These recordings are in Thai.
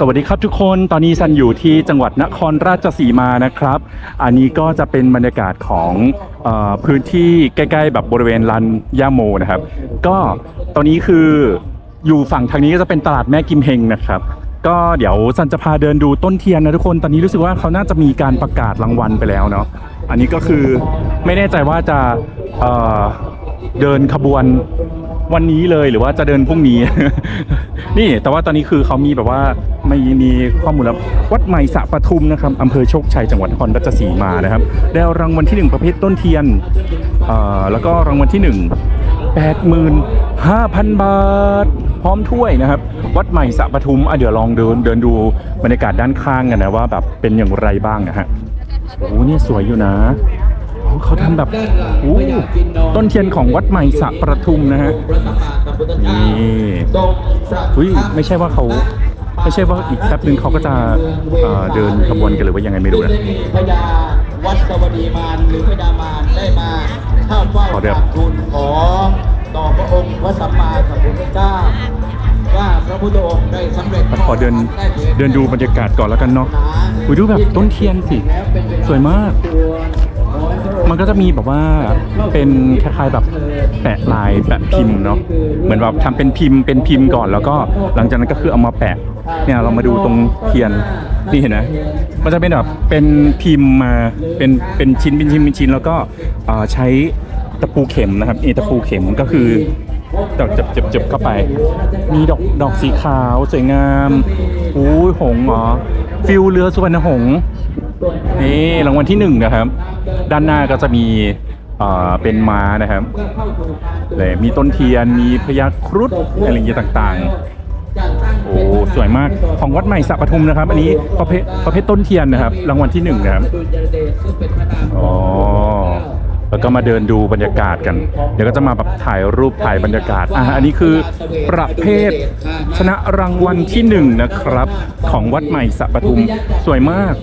สวัสดีครับทุกคนตอนนี้ซันอยู่ที่จังหวัดนครราชสีมานะครับ อันนี้ก็จะเป็นบรรยากาศของออพื้นที่ใกล้ๆ แบบบริเวณลานย่าโมนะครับ ก็ตอนนี้คืออยู่ฝั่งทางนี้ก็จะเป็นตลาดแม่กิมเฮงนะครับ ก็เดี๋ยวซันจะพาเดินดูต้นเทียนนะทุกคนตอนนี้รู้สึกว่าเขาน่าจะมีการประกาศรางวัลไปแล้วเนาะอันนี้ก็คือไม่แน่ใจว่าจะเเดินขบวน วันนี้เลยหรือว่าจะเดินพรุ่งนี้ นี่แต่ว่าตอนนี้คือเขามีแบบว่าไม่มีข้อมูลแล้ววัดใหม่สะปทุมนะครับอำเภอโชคชัยจังหวัดนครราชสีมานะครับได้รางวัลที่หนึ่งประเภทต้นเทียนอ่อแล้วก็รางวัลที่หนึ่งแปดหมื่นห้าพันบาท พร้อมถ้วยนะครับ วัดใหม่สะปทุมอะเดี๋ยวลองเดินเดินดูบรรยากาศด้านข้างกันนะว่าแบบเป็นอย่างไรบ้างนะฮะโอ้เนี่ยสวยอยู่นะ เขาทำแบบโอ้ต้นเทียนของวัดใหม่สระประทุมนะฮะนี่อุ้ยไม่ใช่ว่าเขาไม่ใช่ว่าอีกแป๊บนึงเขาก็จะเอ่อเดินขบวนกันหรือว่ายังไงไม่รู้นะพญาวัดสวัสดีมารหรือพญามารได้มาเข้าเฝ้าขอเดี๋ยวกราบทูลขอต่อพระองค์พระสัมมาสัมพุทธเจ้าว่าพระพุทธองค์ได้สำเร็จขอเดินเดินดูบรรยากาศก่อนแล้วกันเนาะอุ้ยดูแบบต้นเทียนสิ สวยมาก มันก็จะมีแบบว่าเป็นคล้ายๆแบบแปะลายแปะพิมพ์เนาะเหมือนแบบทำเป็นพิมพ์เป็นพิมพ์ก่อน แล้วก็หลังจากนั้นก็คือเอามาแปะเนี่ยเรามาดูตรงเทียนนี่เห็นไหมมันจะเป็นแบบเป็นพิมพ์มาเป็นเป็นชิ้นเป็นชิ้นเป็นชิ้น แล้วก็ใช้ตะปูเข็มนะครับเอตะปูเข็มก็คือดอกจับจับจับเข้าไป มีดอกดอกสีขาวสวยงามอู้ยหงเหรอฟิลเรือสุวรรณหง นี่รางวัลที่หนึ่งนะครับ ด้านหน้าก็จะมีเอ่อเป็นม้านะครับเลยมีต้นเทียนมีพญาครุฑอะไรอย่างเงี้ยต่างๆ โอ้สวยมากของวัดใหม่สระปทุมนะครับ อันนี้ประเภทประเภทต้นเทียนนะครับ รางวัลที่หนึ่งนะครับอ๋อแล้วก็มาเดินดูบรรยากาศกัน เดี๋ยวก็จะมาแบบถ่ายรูปถ่ายบรรยากาศ อะอันนี้คือประเภทชนะรางวัลที่หนึ่งนะครับ ของวัดใหม่สระปทุมสวยมาก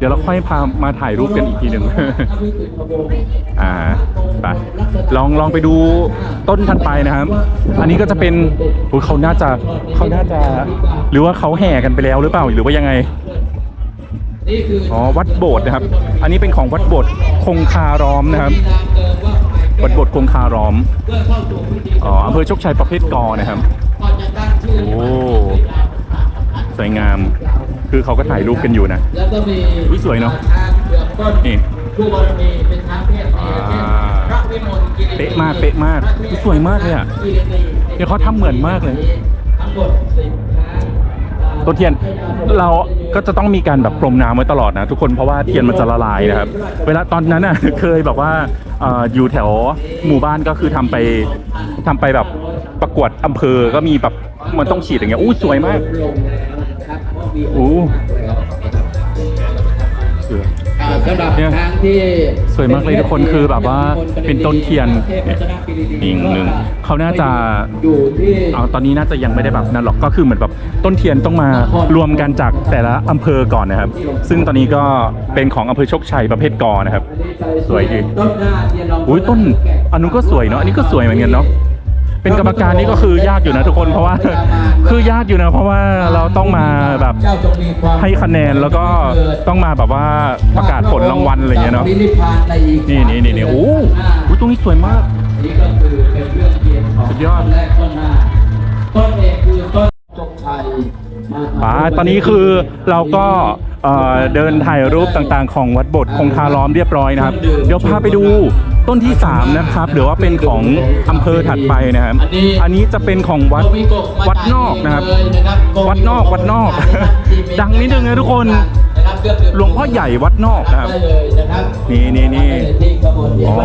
เดี๋ยวเราค่อยพามาถ่ายรูปกันอีกทีหนึ่ง อ่าไปลองลองไปดูต้นถัดไปนะครับ อันนี้ก็จะเป็นอุ๊ยเขาน่าจะเขาน่าจะ หรือว่าเขาแห่กันไปแล้วหรือเปล่าหรือว่ายังไงอ๋อวัดโบสถ์นะครับ อันนี้เป็นของวัดโบสถ์คงคาร้อมนะครับ วัดโบสถ์คงคาร้อมอ๋ออำเภอโชคชัยประเภทกอนะครับ โอ้สวยงาม คือเขาก็ถ่ายรูปกันอยู่นะแล้วก็มีอุ๊ยสวยเนอะทางเกือบต้นนี่ผู้บารมีเป็นทางเพศเมียเช่นอ่าพระวิมลกิริเป๊ะมากเป๊ะมากอุ๊ยสวยมากเลยอะกิรินีเดี๋ยวเขาทำเหมือนมากเลย ทั้งหมดสิบครั้งต้นเทียนเราก็จะต้องมีการแบบพรมน้ำไว้ตลอดนะทุกคนเพราะว่าเทียนมันจะละลายนะครับ เวลาตอนนั้นน่ะ เคยแบบว่าเอ่ออยู่แถวหมู่บ้านก็คือทำไปทำไปแบบประกวดอำเภอก็มีแบบมันต้องฉีดอย่างเงี้ยอู้สวยมาก ลงนะครับเพราะมีอู้สว ยอ่าสำหรับเนี่ยทางที่สวยมากเลยทุกคนคือแบบว่าเป็นต้นเทียนเทพรัตนกิรินีอีกหนึ่งเขาน่าจะอยู่ที่เอาตอนนี้น่าจะยังไม่ได้แบบนั่นหรอกก็คือเหมือนแบบต้นเทียนต้องมารวมกันจากแต่ละอำเภอก่อนนะครับ ซึ่งตอนนี้ก็เป็นของอำเภอโชคชัยประเภทกอนะครับ สวยดีต้นหน้าเทียนรองอุ้ยต้นอันนู้นก็สวยเนาะอันนี้ก็สวยเหมือนกันเนาะ เป็นกรรมการนี่ก็คือยากอยู่นะทุกคนเพราะว่า คือยากอยู่นะ เพราะว่าเราต้องมาแบบให้คะแนนแล้วก็ต้องมาแบบว่าประกาศผลรางวัลอะไรเงี้ยเนาะนี่นี่นี่นี่โอ้โหตรงนี้สวยมากนี่ก็คือเป็นเรื่องเกียรติของสุดยอดต้นแรกต้นหน้าต้นเอกคือต้น มาอ่าตอนนี้คือเราก็เดินถ่ายรูปต่างๆ ของวัดโบสถ์คงคาล้อมเรียบร้อยนะครับ เดี๋ยวพาไปดูต้นที่ 3 นะครับ หรือว่าเป็นของอำเภอถัดไปนะครับ อันนี้จะเป็นของวัดวัดนอกนะครับ วัดนอกวัดนอก ดังนิดนึงนะทุกคนหลวงพ่อใหญ่วัดนอกนะครับ นี่นี่นี่อ๋อ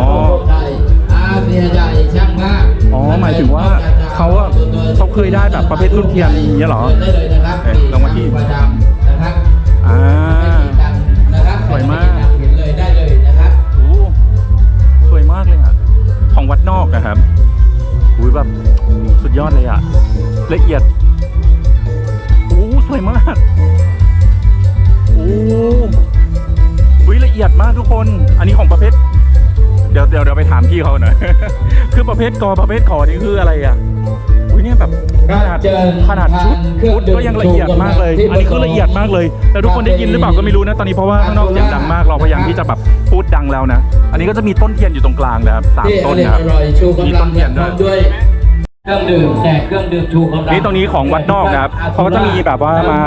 วัดโบสถ์ไทยอาเซียใหญ่ช่างมากอ๋อหมายถึงว่าเขาอะเขาเคยได้แบบประเภทรุ่นเทียนอย่างเงี้ยเหรอได้เลยนะครับเอ๊ะรางวัลที่ประจำนะครับอ่าดังนะครับสวยมากเห็นเลยได้เลยนะครับโอ้สวยมากเลยอะ ของวัดนอกนะครับอุ้ยแบบสุดยอดเลยอะ ละเอียดโอ้สวยมากโอ้อุ้ยละเอียดมากทุกคน อันนี้ของประเภทเดี๋ยวเดี๋ยวเดี๋ยวไปถามพี่เขาหน่อย คือประเภทกอประเภทขอนี่คืออะไรอะอุ้ยเนี่ยแบบขนาดขนาดชุดชุดก็ยังละเอียดมากเลย อันนี้คือละเอียดมากเลย แต่ทุกคนได้ยินหรือเปล่าก็ไม่รู้นะ ตอนนี้เพราะว่าข้างนอกเสียงดังมาก เราพยายามที่จะแบบพูดดังแล้วนะ อันนี้ก็จะมีต้นเทียนอยู่ตรงกลางนะครับสามที่อต้นร่อยนะครับอร่อยชูมีกำลัต้งนเทียนพด้ร้วอยมด้วย เครื่องดื่มแจกเครื่องดื่มชูกำลังนี่ตรงนี้ของวัดนอกนะครับเขาก็จะมีแบบว่ามา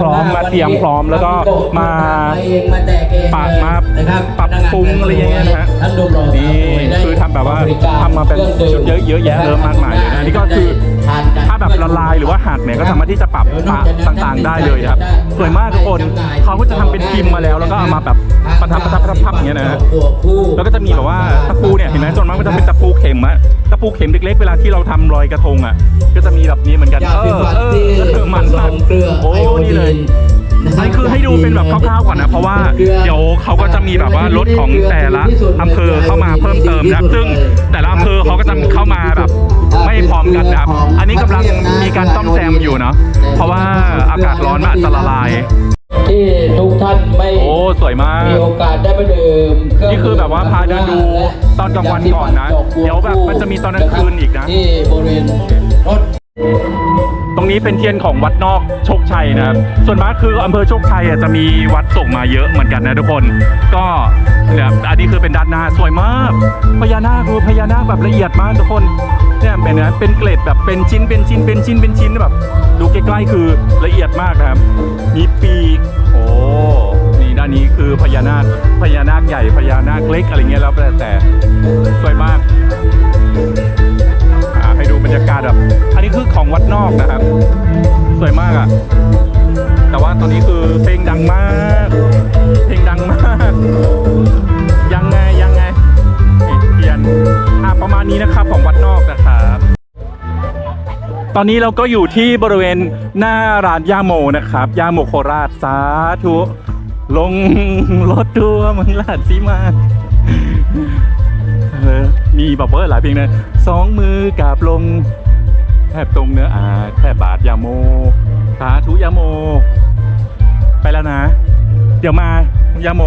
พร้อมมาเตรียมพร้อมแล้วก็มาเองมาแจกเองปะมานะครับปรับปรุงอะไรอย่างเงี้ยนะฮะท่านดูรอนี่คือทำแบบว่าทำมาเป็นชุดเยอะเยอะแยะเริ่มมากมายเลยนะนี่ก็คือถ้าแบบละลายหรือว่าหักเนี่ยก็สามารถที่จะปรับปะต่างๆ ได้เลยนะครับสวยมากทุกคนเขาก็จะทำเป็นพิมพ์มาแล้ว แล้วก็เอามาแบบประทับประทับประทับประทับอย่างเงี้ยนะฮะแล้วก็จะมีแบบว่าตะปูเนี่ยเห็นไหมส่วนมากมันจะเป็นตะปูเข็มอะตะปูเข็มเล็กๆเวลาที่เราทำรอยกระทงอะก็จะมีแบบนี้เหมือนกัน ยาเอสีอฟันเออที่เออมันผสมากมเกลือโอ้ไอโอนี่เลยอันนี้คือให้ดูเป็นแบบคร่าวๆก่อนนะ เพราะว่าเดี๋ยวเขาก็จะมีแบบว่ารถของแต่ละอำเภอเข้ามาเพิ่มเติมนะครับซึ่งแต่ละอำเภอเขาก็จะเข้ามาแบบไม่พร้อมกันนะครับ อันนี้กำลังมีการซ่อมแซมอยู่เนาะเพราะว่าอากาศร้อนมันอาจจะละลาย ที่ทุกท่านไม่โอ้สวยมาก มีโอกาสได้ไปดื่มเครื่งนี่คือแบบว่าพาเดินดูตอนกลางวันก่อนนะ เดี๋ยวแบบมันจะมีตอนกลางคืนอีกนะ ที่บริเวณรถตรงนี้เป็นเทียนของวัดนอกโชคชัยนะครับ ส่วนมากคืออำเภอโชคชัยอะจะมีวัดส่งมาเยอะเหมือนกันนะทุกคน ก็เนี่ยอันนี้คือเป็นด้านหน้าสวยมาก พญานาคดูพญานาคแบบละเอียดมากทุกคน เนี่ยเป็นนะเป็นเกล็ดแบบเป็นชิ้นเป็นชิ้นเป็นชิ้นเป็นชิ้นแบบดูใกล้ๆคือละเอียดมากนะครับ มีปีกโอ้นี่ด้านนี้คือพญานาคพญานาคใหญ่พญานาคเล็กอะไรเงี้ยแล้วแต่แต่สวยมากอ่าให้ดูบรรยากาศแบบอันนี้คือของวัดนอกนะครับ สวยมากอะ่ะแต่ว่าตอนนี้คือเพลงดังมาก เพลงดังมาก ยังไงยังไงนี่เทียนอะประมาณนี้นะครับ อนนี้เราก็อยู่ที่บริเวณหน้าร้านย่าโมนะครับย่าโมโคราชสาธุลงรถทัวร์เมืองราชสีมาเออมีแบบว่าหลายเพลงนะสองมือกราบลงแทบตรงเนื้ออาแทบบาทยาโมสาธุยาโม ไปแล้วนะ เดี๋ยวมายาโม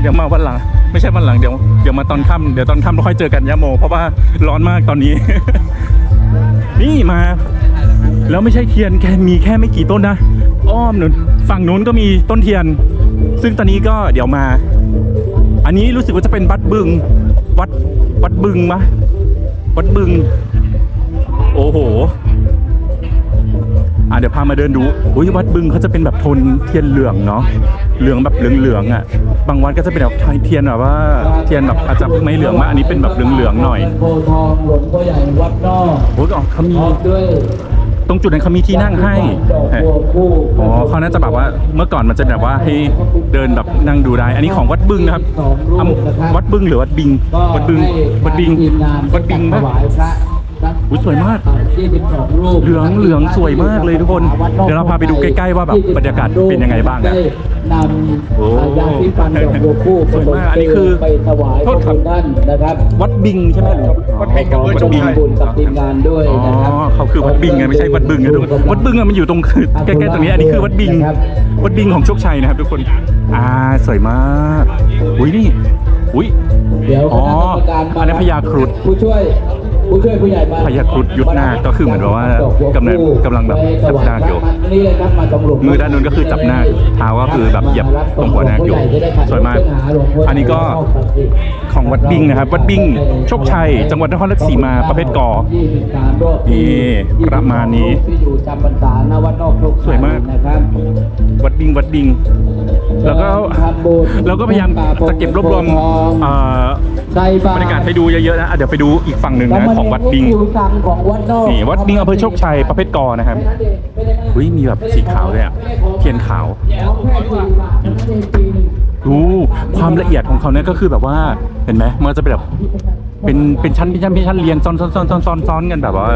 เดี๋ยวมาวันหลัง ไม่ใช่วันหลังเดี๋ยวเดี๋ยวมาตอนค่ำเดี๋ยวตอนค่ำเราค่อยเจอกันยาโม เพราะว่าร้อนมากตอนนี้ นี่มา แล้วไม่ใช่เทียนแค่มีแค่ไม่กี่ต้นนะ อ้อมนุนฝั่งนู้นก็มีต้นเทียน ซึ่งตอนนี้ก็เดี๋ยวมา อันนี้รู้สึกว่าจะเป็นวัดบึง วัดวัดบึงมะวัดบึง โอ้โหอะเดี๋ยวพามาเดินดูอุ้ยวัดบึงเขาจะเป็นแบบโทนเทียนเหลืองเนาะ เหลืองแบบเหลืองๆอะ บางวันก็จะเป็นแบบเทียนแบบว่าเทียนแบบอาจจะไม่เหลืองมากอันนี้เป็นแบบเหลืองๆหน่อยโพธิ์ทองหลวงพ่อใหญ่วัดนอกโอ้ยอ๋อเขามีพร้อมด้วยตรงจุดนั้นเขามีที่นั่งให้ดอกบัวคู่อ๋อเขาน่าจะแบบว่าเมื่อก่อนมันจะแบบว่าให้เดินแบบนั่งดูได้ อันนี้ของวัดบึงนะครับอำวัดบึงหรือวัดบิงก็วัดบึงให้วัดบิงทีมงานวัดบิงถปะวายพระ อุ๊ยสวยมากยี่สิบสองรูปเหลืองเหลืองสวยมากเลยทุกคน เดี๋ยวเราพาไปดูใกล้ๆว่าแบบบรรยากาศเป็นยังไงบ้างนะได้นโอ้ำยาสีฟันดอกบัวคู่สวยมากอันนี้คือไปถวายพระคุณท่านนะครับวัดบิงใช่ไหมหรือวัดบิงกับวัดบิงทำบุญกับทีมงานด้วยอ๋อนะครับเขาคือวัดบิงไงไม่ใช่วัดบึงนะทุกคนวัดบึงอะมันอยู่ตรงคือใกล้ๆตรงนี้อันนี้คือวัดบิงวัดบิงของโชคชัยนะครับทุกคนอ่าสวยมากอุ้ยนี่อุ้ยเดี๋ยวอ๋อคณะกรรมการมาอันนั้นพญาครุฑผู้ช่วย ผู้ช่วยผู้ใหญ่บ้านพญาครุฑยุทธนาคก็คือเหมือนแบบว่ากำลังกำลังแบบจับนาคอยู่นี่เลยครับมาตำรวจมือด้านนู้นก็คือจับนาคเท้าก็คือแบบเหยียบตรงหัวนาคอยู่สวยมาก อันนี้ก็ของวัดบิงนะครับ วัดบิงโชคชัย จังหวัดนครราชสีมาประเภทกอนี่ประมาณนี้ที่อยู่จำพรรษาณวัดนอกโชคชัสวยมากนะครับวัดบิงวัดบิง แล้วก็เราก็พยายามจะเก็บรวบรวมเอ่อใส่บาตบรรยากาศให้ดูเยอะๆนะอะเดี๋ยวไปดูอีกฝั่งหนึ่งนะของวัดบิงอยู่ฝั่งของวัดนอกนี่วัดบิงอำเภอโชคชัยประเภทกอนะครับอุ้ยมีแบบสีขาวเลยอะเทียนขาวดูความละเอียดของเขาเนี่ยก็คือแบบว่าเห็นไหมมันจะเป็นแบบเป็นเป็นชั้นเป็นชั้นเป็นชั้นเรียงซ้อนซ้อนซ้อนซ้อนซ้อนซ้อนกันแบบว่า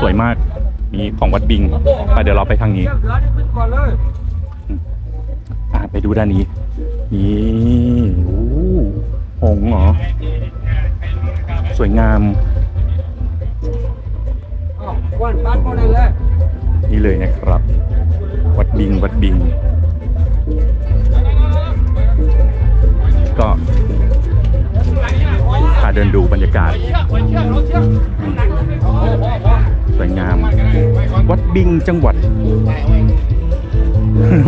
สวยมากนี่ของวัดบิงไปเดี๋ยวเราไปทางนี้ อ่าไปดูด้านนี้ นี่โอ้หงส์เหรอ สวยงาม นี่เลยนะครับ วัดบิง วัดบิง ก็พาเดินดูบรรยากาศ สวยงาม วัดบิงจังหวัด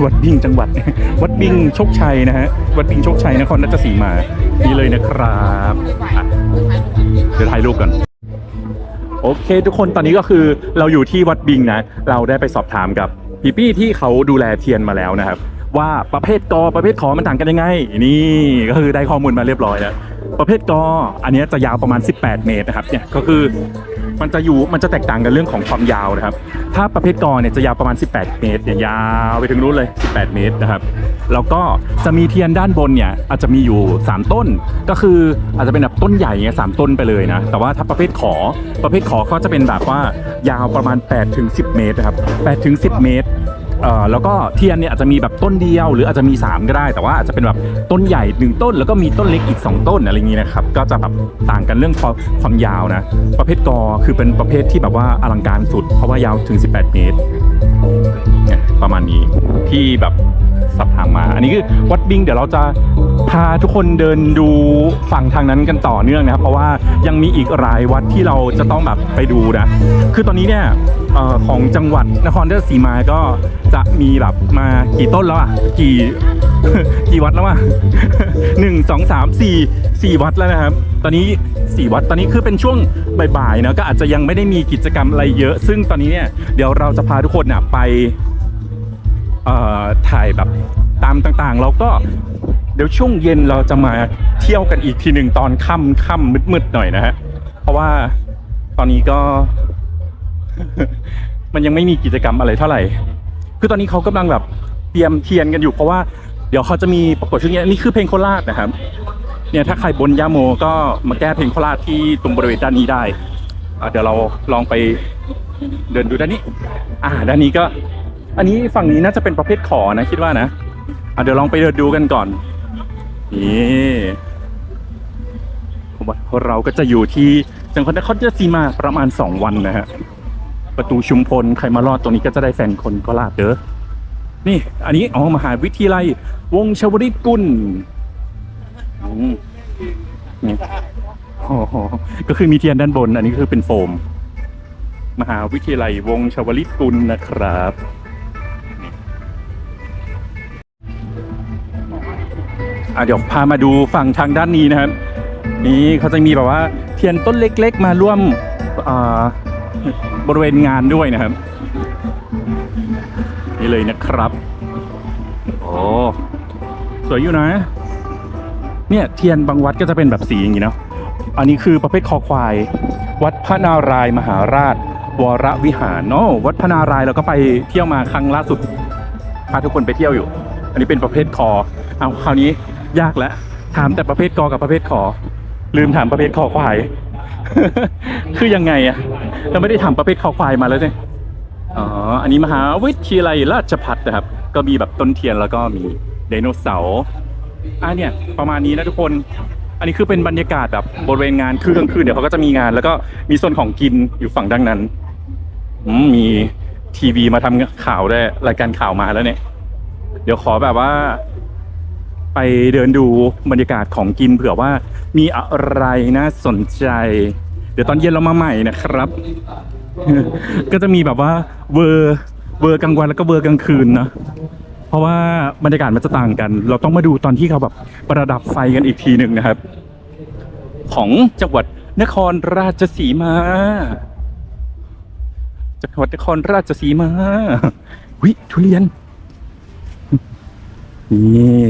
วัดบิงจังหวัด วัดบิงโชคชัยนะฮะ วัดบิงโชคชัยนครราชสีมา นี่เลยนะครับอะเดี๋ยวถ่ายรูปก่อนโอเค ทุกคนตอนนี้ก็คือเราอยู่ที่วัดบิงนะ เราได้ไปสอบถามกับพี่พี่ที่เขาดูแลเทียนมาแล้วนะครับ ว่าประเภทกอประเภทขอมันต่างกันยังไง นี่ก็คือได้ข้อมูลมาเรียบร้อยแล้วประเภทกออันนี้จะยาวประมาณ 18 เมตรนะครับเนี่ยก็คือ มันจะอยู่มันจะแตกต่างกันเรื่องของความยาวนะครับ ถ้าประเภทกอเนี่ยจะยาวประมาณ 18 เมตรเนี่ยยาวไปถึงนู้นเลย 18 เมตรนะครับแล้วก็จะมีเทียนด้านบนเนี่ยอาจจะมีอยู่ 3 ต้น ก็คืออาจจะเป็นแบบต้นใหญ่เงี้ยสามต้นไปเลยนะแต่ว่าถ้าประเภทขอประเภทขอก็จะเป็นแบบว่ายาวประมาณ8ถึง10 เมตรนะครับ8ถึง10 เมตร เอ่อแล้วก็เทียนเนี่ยอาจจะมีแบบต้นเดียว หรืออาจจะมี 3 ก็ได้ แต่ว่าอาจจะเป็นแบบต้นใหญ่1ต้น แล้วก็มีต้นเล็กอีก 2 ต้นอะไรอย่างนี้นะครับก็จะแบบต่างกันเรื่องความยาวนะ ประเภทกอคือเป็นประเภทที่แบบว่าอลังการสุด เพราะว่ายาวถึง 18 เมตรเนี่ย ประมาณนี้ที่แบบสับทางมา อันนี้คือวัดบิงเดี๋ยวเราจะพาทุกคนเดินดูฝั่งทางนั้นกันต่อเนื่องนะครับ เพราะว่ายังมีอีกหลายวัดที่เราจะต้องแบบไปดูนะ คือตอนนี้เนี่ยออของจังหวัดนครราชสีมาก็จะมีแบบมากี่ต้นแล้วอะกี่กี่วัดแล้วอะหนึ่งสองสามสี่สี่วัดแล้วนะครับ ตอนนี้สี่วัดตอนนี้คือเป็นช่วงบ่ายๆเนอะก็อาจจะยังไม่ได้มีกิจกรรมอะไรเยอะ ซึ่งตอนนี้เนี่ยเดี๋ยวเราจะพาทุกคนน่ะไป ถ่ายแบบตามต่างๆแล้วก็เดี๋ยวช่วงเย็นเราจะมาเที่ยวกันอีกทีหนึ่งตอนค่ำค่ำมืดๆหน่อยนะฮะเพราะว่าตอนนี้ก็ มันยังไม่มีกิจกรรมอะไรเท่าไหร่ คือตอนนี้เขากำลังแบบเตรียมเทียนกันอยู่เพราะว่าเดี๋ยวเขาจะมีประกวดชุดนี้นี่คือเพลงโคราชนะครับ เนี่ยถ้าใครบนยาโมก็มาแก้เพลงโคราชที่ตรงบริเวณด้านนี้ได้เดี๋ยวเราลองไปเดินดูด้านนี้ อ่า ด้านนี้ก็ อันนี้ฝั่งนี้น่าจะเป็นประเภทขอนะคิดว่านะเดี๋ยวลองไปเดินดูกันก่อน นี่ผมว่าเราก็จะอยู่ที่จังหวัดนครราชสีมาประมาณ 2 วันนะฮะ ประตูชุมพลใครมารอดตรงนี้ก็จะได้แฟนคนก็ลาดเด้อ นี่ อันนี้อ๋อมหาวิทยาลัยวงชวริตกุลอืมนี่โอ้โหก็คือมีเทียนด้านบน อันนี้คือเป็นโฟม มหาวิทยาลัยวงชวลิตกุลนะครับ อะเดี๋ยวพามาดูฝั่งทางด้านนี้นะครับ นี่เขาจะมีแบบว่าเทียนต้นเล็กๆ มาร่วมบริเวณงานด้วยนะครับ นี่เลยนะครับโอ้สวยอยู่นะ เนี่ยเทียนบางวัดก็จะเป็นแบบสีอย่างนี้เนาะอันนี้คือประเภทคอควาย วัดพระนารายมหาราช วรวิหารเนาะวัดพระนารายเราก็ไปเที่ยวมาครั้งล่าสุดพาทุกคนไปเที่ยวอยู่ อันนี้เป็นประเภทคอเอาคราวนี้ ยากแล้วถามแต่ประเภทกอกับประเภทคอลืมถามประเภทคอควาย คือยังไงอะเราไม่ได้ถามประเภทคอควายมาแล้วเนี่ยอ๋ออันนี้มหาวิทยาลัยราชภัฏนะครับ ก็มีแบบต้นเทียนแล้วก็มีไดโนเสาร์อะเนี่ยประมาณนี้นะทุกคน อันนี้คือเป็นบรรยากาศแบบบริเวณงานคือกลางคืนเดี๋ยวเขาก็จะมีงาน แล้วก็มีโซนของกินอยู่ฝั่งด้านนั้นมีทีวีมาทำข่าวได้รายการข่าวมาแล้วเนี่ย เดี๋ยวขอแบบว่า ไปเดินดูบรรยากาศของกินเผื่อว่ามีอะไรน่าสนใจ เดี๋ยวตอนเย็นเรามาใหม่นะครับ ก็จะมีแบบว่าเวอร์เวอร์กลางวันแล้วก็เวอร์กลางคืนนะเพราะว่าบรรยากาศมันจะต่างกัน เราต้องมาดูตอนที่เขาแบบประดับไฟกันอีกทีหนึ่งนะครับ ของจังหวัดนครราชสีมาจังหวัดนครราชสีมาวิทุเรียนนี่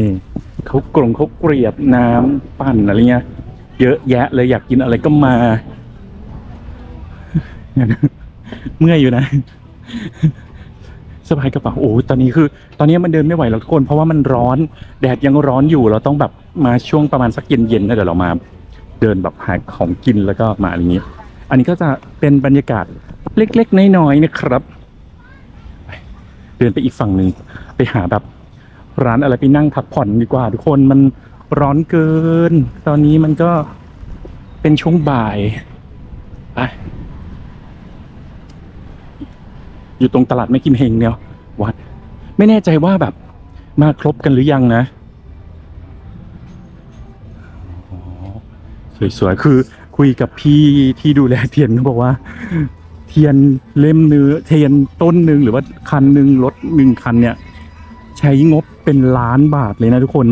เขากลงเขาเกลียบน้ำปั่นอะไรเงี้ยเยอะแยะเลยอยากกินอะไรก็มา เมื่อยอยู่นะสบายกระเป๋าโอ้ตอนนี้คือ ตอนนี้มันเดินไม่ไหวแล้วทุกคน เพราะว่ามันร้อน แดดยังร้อนอยู่ เราต้องแบบมาช่วงประมาณสักเย็นๆนะเดี๋ยวเรามา เดินแบบหาของกินแล้วก็มาอะไรอย่างนี้ อันนี้ก็จะเป็นบรรยากาศเล็กๆน้อยๆนะครับ เดินไปอีกฝั่งหนึ่งไปหาแบบ ร้านอะไรไปนั่งพักผ่อนดีกว่า ทุกคนมันร้อนเกิน ตอนนี้มันก็เป็นช่วงบ่ายไปอยู่ตรงตลาดไม่กิมเฮงเนี่ยวัด ไม่แน่ใจว่าแบบ มาครบกันหรือยังนะสวยๆ คือคุยกับพี่ที่ดูแลเทียนเขาบอกว่า เทียนเล่มเนื้อเทียนต้นหนึ่งหรือว่าคันหนึ่งรถหนึ่งคันเนี่ย ใช้งบเป็นล้านบาทเลยนะทุกคน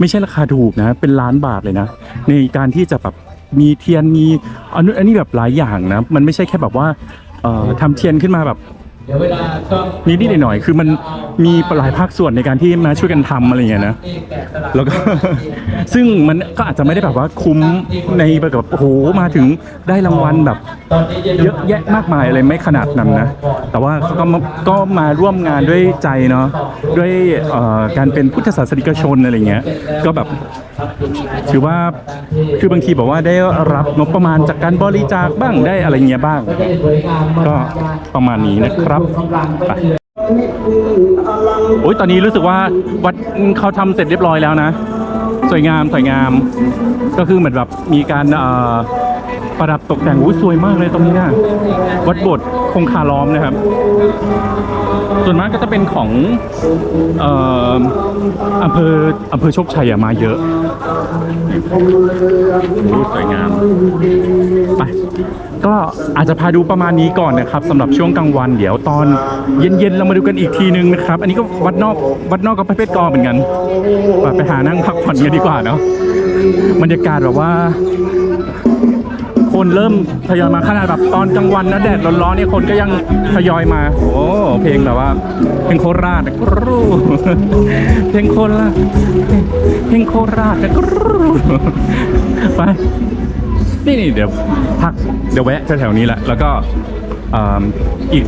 ไม่ใช่ราคาถูกนะเป็นล้านบาทเลยนะ ในการที่จะแบบมีเทียนมีอันนี้แบบหลายอย่างนะ มันไม่ใช่แค่แบบว่าเอ่อทำเทียนขึ้นมาแบบ เดี๋ยวเวลาต้องนิดๆหน่อยๆคือมันมีหลายภาคส่วนในการที่มาช่วยกันทำอะไรอย่างเงี้ยนะแล้วก็ ซึ่งมันก็อาจจะไม่ได้แบบว่าคุ้มในแบบโอ้โหมาถึงได้รางวัลแบบตอนนี้จะดูเยอะแยะมากมายอะไรไม่ขนาดนั้นนะ แต่ว่าเขาก็มาก็มาร่วมงานด้วยใจเนาะด้วยเอ่อการเป็นพุทธศาสนิกชนอะไรเงี้ยก็แบบถือว่าคือบางทีบอกว่าได้รับงบประมาณจากการบริจาคบ้างได้อะไรเงี้ยบ้าง ก็จะสวยงามก็ประมาณนี้นะครับกำลังก็ไปจะโอ้ยตอนนี้รู้สึกว่าวัดเขาทำเสร็จเรียบร้อยแล้วนะ สวยงามสวยงาม ก็คือเหมือนแบบมีการเอ่อประดับตกแต่งอุ้ยสวยมากเลยตรงนี้นะวัดโบสถ์คงคาล้อมนะครับ ส่วนมากก็จะเป็นของเอ่ออำเภออำเภอโชคชัยอะมาเยอะโอ้สวยงามไปก็อาจจะพาดูประมาณนี้ก่อนนะครับสำหรับช่วงกลางวันเดี๋ยวตอนเย็นๆเรามาดูกันอีกทีนึงนะครับ อันนี้ก็วัดนอกวัดนอกก็ประเภทกอเหมือนกันไปไปหานั่งพักผ่อนกันดีกว่าเนาะบรรยากาศแบบว่า คนเริ่มทยอยมาขนาดแบบตอนกลางวันนะแดดร้อนๆเนี่ยคนก็ยังทยอยมา โอ้เพลงแบบว่า เพลงโคราชกรูเพลงโคราชเพลงโคราชกรูไปนี่นี่เดี๋ยวพักเดี๋ยวแวะแถวๆนี้แหละแล้วก็อีก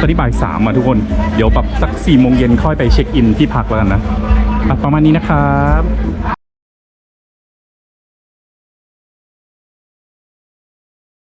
ตอนนี้บ่ายสามอะทุกคน เดี๋ยวแบบสักสี่โมงเย็นค่อยไปเช็คอินที่พักแล้วกันนะ ประมาณนี้นะครับ